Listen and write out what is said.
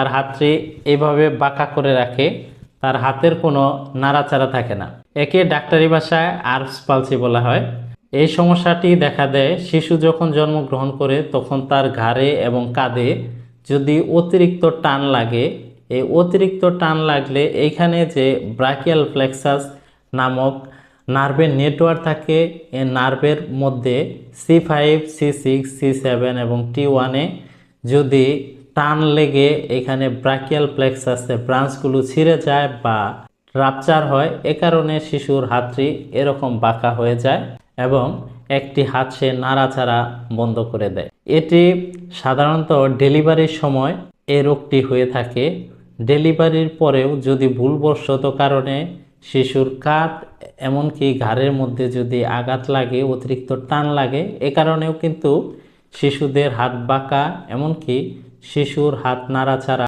তার হাতটি এভাবে বাঁকা করে রাখে, তার হাতের কোনো নাড়াচাড়া থাকে না। একে ডাক্তারি ভাষায় আর্ভস পালসি বলা হয়। এই সমস্যাটি দেখা দেয় শিশু যখন জন্মগ্রহণ করে, তখন তার ঘাড়ে এবং কাঁধে যদি অতিরিক্ত টান লাগে, এই অতিরিক্ত টান লাগলে এইখানে যে ব্রাকিয়াল ফ্লেক্সাস নামক নার্ভের নেটওয়ার্ক থাকে এ নার্ভের মধ্যে C five, C six, C seven এবং টি ওয়ানে যদি টান লেগে এখানে ব্রাকিয়াল প্লেক্সাসের ব্রাঞ্চগুলো ছিঁড়ে যায় বা রাপচার হয়, এ কারণে শিশুর হাতটি এরকম বাঁকা হয়ে যায় এবং একটি হাত সে নাড়াচাড়া বন্ধ করে দেয়। এটি সাধারণত ডেলিভারির সময় এই রোগটি হয়ে থাকে। ডেলিভারির পরেও যদি ভুলবশত কারণে শিশুর কাঁধ এমনকি ঘাড়ের মধ্যে যদি আঘাত লাগে, অতিরিক্ত টান লাগে, এ কারণেও কিন্তু শিশুদের হাত বাঁকা, এমনকি শিশুর হাত নাড়াচাড়া